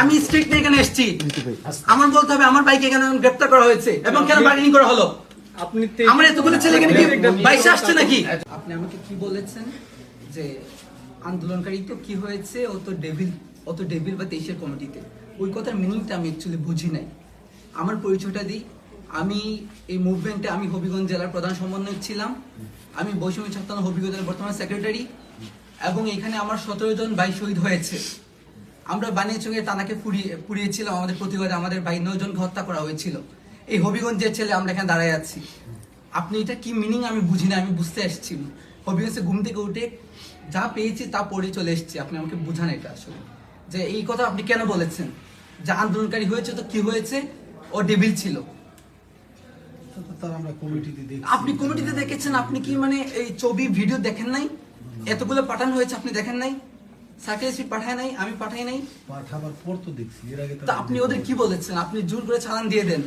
আমি স্ট্রিক্ট নিয়ে এখানে এসেছি। আমার বলতে হবে আমার বাইকে কেন গ্রেপ্তার করা হয়েছে এবং কেন বার্গেনিং করা হলো? আপনি আমার এতগুলো ছেলে এখানে কি বাইশে আসছে নাকি? আপনি আমাকে কি বলেছেন যে আন্দোলনকারী তো কি হয়েছে? ও তো ডেভিল ও তো ডেভিল বা তেইশের কমিটিতে ওই কথার মিনিংটা আমি অ্যাকচুয়ালি বুঝি নাই। আমার পরিচয়টা দিই। আমি এই মুভমেন্টে আমি হবিগঞ্জ জেলার প্রধান সমন্বয়ক ছিলাম। আমি বৈষম্য ছাত্র হবিগঞ্জের বর্তমান সেক্রেটারি এবং এখানে আমার সতেরো জন ভাই শহীদ হয়েছে। আমরা বানিয়ে বানিয়াচঙ্গে তানাকে পুড়িয়ে, পুড়িয়েছিলাম, আমাদের প্রতিবাদে আমাদের ভাই নয় জনকে হত্যা করা হয়েছিল। এই হবিগঞ্জের ছেলে আমরা এখানে দাঁড়ায় আছি। আপনি এটা কি মিনিং আমি বুঝি না, আমি বুঝতে আসছি হবিগঞ্জে ঘুম থেকে উঠে যা পেয়েছি তা পড়ে চলে এসেছি। আপনি আমাকে বুঝান এটা আসলে। যে এই কথা আপনি কেন বলেছেন? যে আন্দোলনকারী হয়েছে তো কি হয়েছে? ও ডেবিল ছিল। আপনি কমিটিতে দেখেছেন, আপনি কি মানে এই ছবি, ভিডিও দেখেন নাই? এতগুলো পাঠানো হয়েছে, আপনি দেখেন নাই? সার্কেল পাঠায় নাই আমি পাঠাই নাই। পাঠাবার পর তো দেখছি এর আগে তো আপনি ওদের কি বলেছেন? আপনি জোর করে চালান দিয়ে দেন।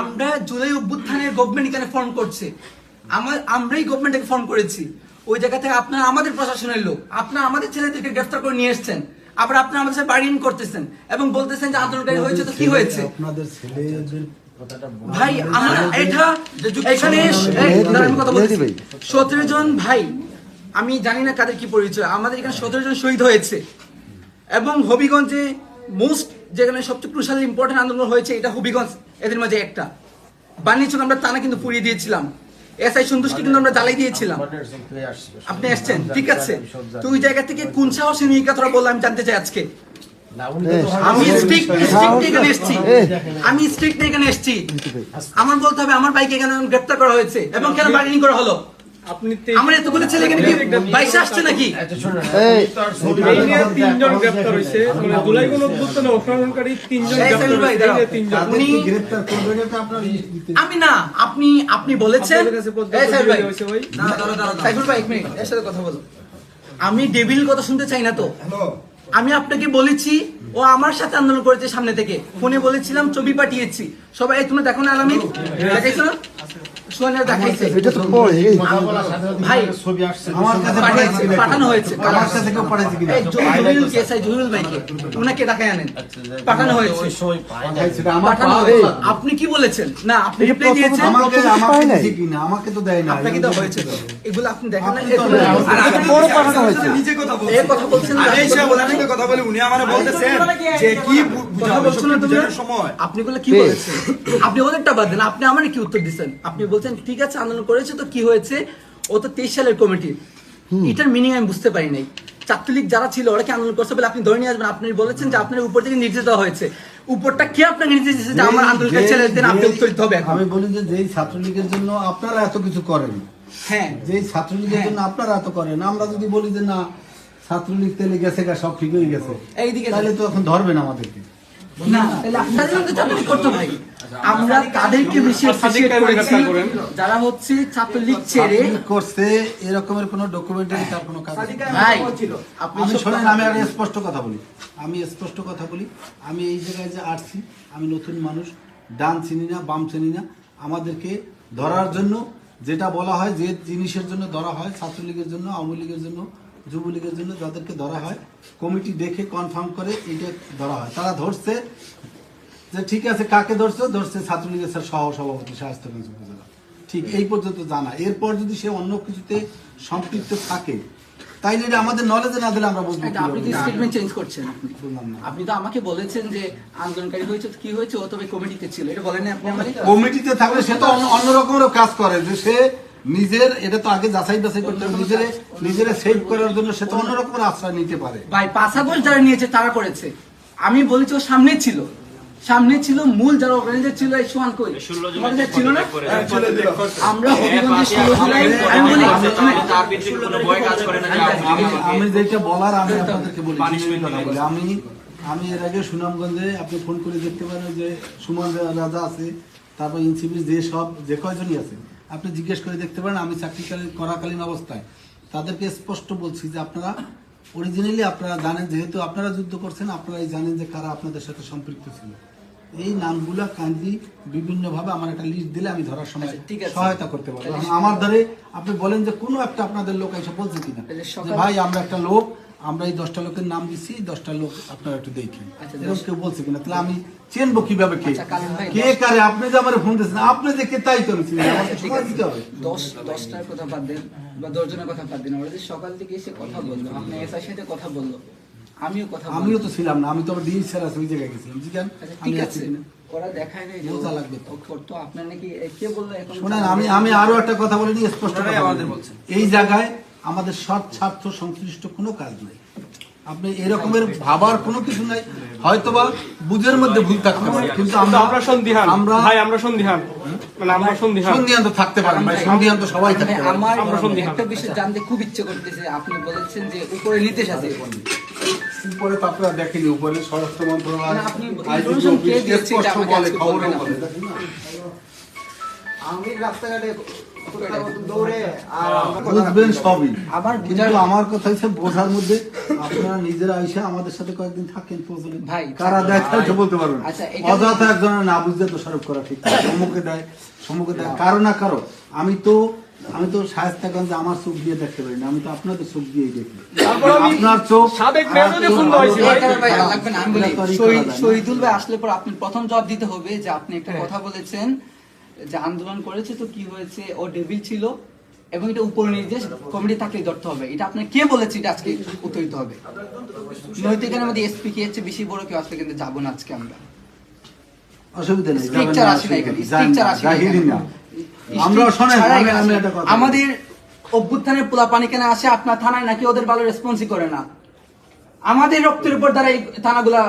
আমরা জুলাই অভ্যুত্থানের গভর্নমেন্ট এখানে ফর্ম করছে। আমার আমরাই গভর্নমেন্টকে ফর্ম করেছি। ওই জায়গা থেকে আপনারা আমাদের প্রশাসনের লোক আপনারা আমাদের ছেলেদেরকে গ্রেফতার করে নিয়ে এসছেন। আবার আপনারা আমাদের সাথে বার্গেনিং করতেছেন এবং বলতেছেন যে আন্দোলনকারী হয়েছে তো কি হয়েছে? আপনাদের ছেলেদের ভাই আমরা এটা এখানে কথা বলছি সতেরো জন ভাই আমি জানি না কাদের কি পরিচয়, আমাদের এখানে সতেরো জন শহীদ হয়েছে। এবং হবিগঞ্জে মোস্ট যেখানে সবচেয়ে ক্রুশাল ইম্পর্টেন্ট আন্দোলন হয়েছে, এটা হবিগঞ্জ, এদের মাঝে একটা। বানিয়েছিল আমরা টানা কিন্তু পুড়িয়ে দিয়েছিলাম। এসআই সন্তুষ্টি কিন্তু আমরা জ্বালাই দিয়েছিলাম। আপনি আসছেন, ঠিক আছে। তো ওই জায়গা থেকে কোন সাহসে নিয়ে জানতে চাই আজকে। আমি এখানে এসেছি। আমি স্ট্রিক্ট এখানে এসেছি। আমার বলতে হবে, আমার বাইকে কেন গ্রেপ্তার করা হয়েছে। এবং কেন বার্গেনিং করা হলো? আপনি আমার এতগুলো ছেলে এখানে কি বাইশে আসছে নাকি? তিনজন গ্রেপ্তার হয়েছে। মানে জুলাই কোন অভ্যুত্থানে অংশগ্রহণকারী তিনজন গ্রেপ্তার সাইদুল ভাই, হয়েছে এই নিয়ে দাঁড়াও। তিনজন উনি গ্রেপ্তার করবেন আপনার আমি না আপনি আপনি বলেছেন। সাইফুল ভাই এক মিনিট। এর সাথে কথা বলো। আমি ডেভিল কথা শুনতে চাই না তো। আমি আপনাকে বলেছি ও আমার সাথে আন্দোলন করেছে সামনে থেকে। ফোনে বলেছিলাম ছবি পাঠিয়েছি। সবাই তুমি দেখো না আলামিন? দেখাইছো? না ভাই? পাঠানো হয়েছে। দেখায় আনেন। পাঠানো হয়েছে। হয়েছে। আপনি কি বলেছেন? না আপনি রিপ্লাই দিয়েছেন? আমাকে তো দেয় না আপনাকে তো হয়েছে। এগুলো আপনি দেখেন না নিজে কথা বলছেন। কথা বলছেন কথা বলে উনি আমারে বলতেছেন যে কি কথা বুঝাবে, বলছো না সবকিছু তুমি? বুঝানোর সময়। আপনি গুলো কি বলেছেন? আপনি ওদেরটা বাদ দেন আপনি আমার কি উত্তর দিচ্ছেন আপনি বলছেন ঠিক আছে আন্দোলন করেছে তো কি হয়েছে? ও তো তেইশ সালের কমিটি। এটার মিনিং আমি বুঝতে পারি নাই। ছাত্রলীগ যারা ছিল ওরা কি আন্দোলন করছে বলে আপনি ধরে নিয়ে আসবেন? আপনি বলেছেন যে আপনার উপর থেকে নির্দেশ দেওয়া হয়েছে। উপরটা কে আপনাকে নির্দেশ দিয়েছে যে আমার আপনি যে- উত্তর দিতে হবে আমি বলি যে যেই ছাত্রলীগের জন্য আপনারা এত কিছু করেন হ্যাঁ। যেই ছাত্রলীগের হ্যাঁ। জন্য আপনারা এত করেন আমরা যদি বলি যে না ছাত্রলীগ তেলে গেছে গা সব ঠিক হয়ে গেছে এইদিকে তাহলে তো এখন ধরবেন আমাদেরকে। না তাহলে আপনাদের করতে ভাই আমরা তাদেরকে বেশি appreciate করেছি। যারা হচ্ছে ছাত্রলীগ ছেড়ে ছাত্রলীগ করছে এরকমের কোনো ডকুমেন্টারি তার কোনো কাজ নেই। আপনি আমি শোনেন আমি আর স্পষ্ট কথা বলি। আমি স্পষ্ট কথা বলি। আমি এই জায়গায় যে আসছি আমি নতুন মানুষ ডান চিনি না বাম চিনি না। আমাদেরকে ধরার জন্য যেটা বলা হয় যে জিনিসের জন্য ধরা হয় ছাত্রলীগের জন্য আওয়ামী লীগের জন্য যুবলীগের জন্য যাদেরকে ধরা হয় কমিটি দেখে কনফার্ম করে এটা ধরা হয়। তারা ধরছে যে ঠিক আছে কাকে ধরছে? ধরছে ছাত্রলীগের স্যার সহ সভাপতি শাহস্তাগঞ্জ উপজেলা। ঠিক এই পর্যন্ত জানা। এরপর যদি সে অন্য কিছুতে সম্পৃক্ত থাকে তাইলে এটা আমাদের নলেজে না দিলে আমরা বুঝব আপনি কি স্টেটমেন্ট চেঞ্জ করছেন আপনি। তো আমাকে বলেছেন যে আন্দোলনকারী হয়েছে কি হয়েছে? ও তবে কমিটিতে ছিল। এটা বলেন আপনি আমাকে। কমিটিতে থাকলে সে তো অন্য- রকমেরও কাজ করে যে সে নিজের এটা তো আগে যাচাই বাছাই করতে হবে। নিজের নিজের সেভ করার জন্য সে তো অন্য রকমের আশ্রয় নিতে পারে। ভাই পাসাগোল যারা নিয়েছে তারা করেছে। আমি বলেছি ও সামনে ছিল। সামনে ছিল মূল যারা অর্গানাইজার ছিল এই সোয়ান কই? তোমাদের ছিল না? আমরা হবিগঞ্জের ষোলো জুলাই আমি বলি আমি আমি যেটা বলার আমি আপনাদেরকে বলি। আমি আমি এর আগে সুনামগঞ্জে আপনি ফোন করে দেখতে পারেন যে সুমন রাজা আছে তারপর ইনসিবির যে সব যে কয়জনই আছে আপনি জিজ্ঞেস করে দেখতে পারেন আমি চাকরিকালীন করাকালীন অবস্থায়। তাদেরকে স্পষ্ট বলছি যে আপনারা অরিজিনালি আপনারা জানেন যেহেতু আপনারা যুদ্ধ করছেন আপনারাই জানেন যে কারা আপনাদের সাথে সম্পৃক্ত ছিল। এই নামগুলা কান্দি বিভিন্নভাবে আমার একটা লিস্ট দিলে আমি ধরার সময় আচ্ছা। সহায়তা করতে পারব। আমার ধরে আপনি বলেন যে কোনো একটা আপনাদের লোক এসে বলছে কিনা। ভাই আমরা একটা লোক আমরা এই দশটা লোকের নাম দিচ্ছি দশটা লোক আপনারা একটু দেখেন। আচ্ছা, এরকম কেউ বলছে কিনা? তাহলে আমি চিনবো কীভাবে কে আচ্ছা, কে কারে? আপনি যে আমার ফোন আপনি যে কে তাই তো আমি চিনি না। আমাকে ঠিক সময় আছে। দিতে হবে। দশ দশটার কথা বাদ দেন বা দশজনের কথা বাদ দেন। যে সকাল থেকে এসে কথা বলল আপনার এসআই সাথে কথা বলল আমিও কথা আমিও তো ছিলাম না আমি তো আবার ডিএস স্যার আছে ওই জায়গায় গেছিলাম। আচ্ছা, ঠিক আছে ওরা দেখায় নাই বোঝা লাগবে তো। আপনার নাকি কে বলল এখন? শোনেন আমি আমি আরও একটা কথা বলে নিই স্পষ্ট আমাদের বলছেন। এই জায়গায় আমাদের সৎ স্বার্থ সংশ্লিষ্ট কোনো কাজ নাই। আপনি এরকমের ভাবার কোনো কিছু নাই। হয়তোবা বুঝের মধ্যে ভুল থাকতে পারে কিন্তু আমরা আমরা সন্দিহান আমরা ভাই আমরা সন্দিহান মানে আমরা সন্দিহান সন্ধিয়ান তো থাকতে পারেন ভাই সন্ধিয়ান তো সবাই মানে আমার আমরা সন্দিহান। একটা বিষয় জানতে খুব ইচ্ছে করতেছে আপনি বলেছেন যে উপরে নির্দেশ আছে। উপরে তো আপনারা দেখেনি উপরে স্বরাষ্ট্র মন্ত্রণালয় স্পষ্ট বলে বলে? আমি রাস্তাঘাটে আমরা কথা বুঝবেন সবই। আবার কিন্তু আমার কথা হচ্ছে বোঝার মধ্যে আপনারা নিজেরা এসে আমাদের সাথে কয়েকদিন থাকেন ভাই, কারা দেয় তাই বলতে পারবেন। আচ্ছা, এটা- অযথা একজনের না বুঝতে দোষারোপ করা ঠিক সম্মুখে দেয় সম্মুখে দেয় কারও না কারও। আমি তো আমি তো শায়স্তাগঞ্জে আমার চোখ দিয়ে দেখতে পারি না আমি তো আপনাদের চোখ দিয়েই দেখি। আপনার চোখ সাবেক। শহীদুল ভাই আসলে পর আপনি প্রথম জবাব দিতে হবে যে আপনি একটা হ্যাঁ। কথা বলেছেন যে আন্দোলন করেছে তো কি হয়েছে ও ডেবিল ছিল এবং এটা উপর নির্দেশ কমিটি থাকলে ধরতে হবে। এটা আপনি কে বলেছে এটা আজকে উত্তর দিতে হবে? নৈতিক এখানে মধ্যে এসপি কি হচ্ছে বেশি বড় কেউ আসলে কিন্তু যাব না আজকে আমরা। অসুবিধা নেই স্ট্রিকচার আসে না এখানে স্ট্রিকচার আসে না। আমাদের অভ্যুত্থানের পোলা পানি কেনা আসে? আপনার থানায় নাকি ওদের ভালো রেসপন্সই করে না। আমাদের রক্তের উপর দ্বারা এই থানাগুলা